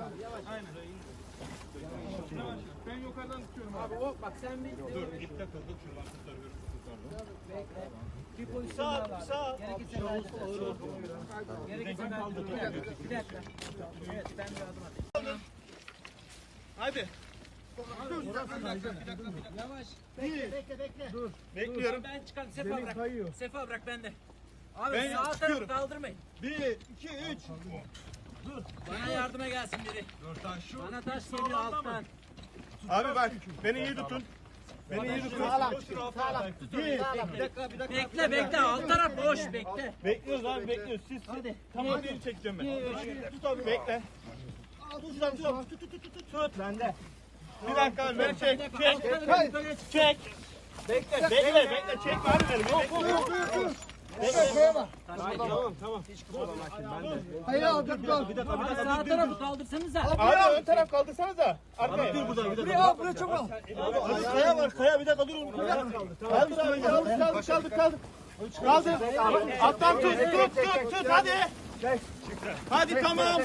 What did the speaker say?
Aynen. Yavaş. Ben yukarıdan tutuyorum abi. Abi o bak sen bir Dur ip takıldı. Şuradan kurtarıyorum. Bekle. Bir pozisyon daha var. sağ. Gerekirse ben ağır ol. Gerekirse bir dakika. Bir dakika. Evet ben bir adım atayım. Hadi. Yavaş. Bekle bekle bekle. Dur. Bekliyorum. Ben çıkan Sefa bırak. Sefa bırak bende. Abi Ben sağ tarafı kaldırmayın. Bir, iki, üç. Bana yardıma gelsin biri. Bana taş geliyor alttan. Abi bak beni iyi tutun. Beni iyi tutun. Sağlam. Sağlam. Bir, bir dakika, bir dakika. Bekle bekle alt taraf boş bekle. Bekliyoruz abi bekliyoruz. Siz, siz tamam bir çekeceğim ben. Tut abi bekle. Tut şuradan tut. Tut tut tut tut. Tut bende. Bir dakika abi ben çek çek. Çek. Bekle bekle bekle çek var benim. Yok yok yok yok. Tamam tamam. Hayır abi dur dur. Bir dakika bir Abi dakika. sağ tarafı kaldırsanıza. Abi ön taraf kaldırsanız da. Arkaya. Dur burada bir dakika. Buraya al buraya çok al. Abi kaya var kaya bir dakika durun. Kaldır abi kaldır kaldır kaldır kaldır. Kaldır. Alttan tut tut tut tut hadi. Hadi tamam.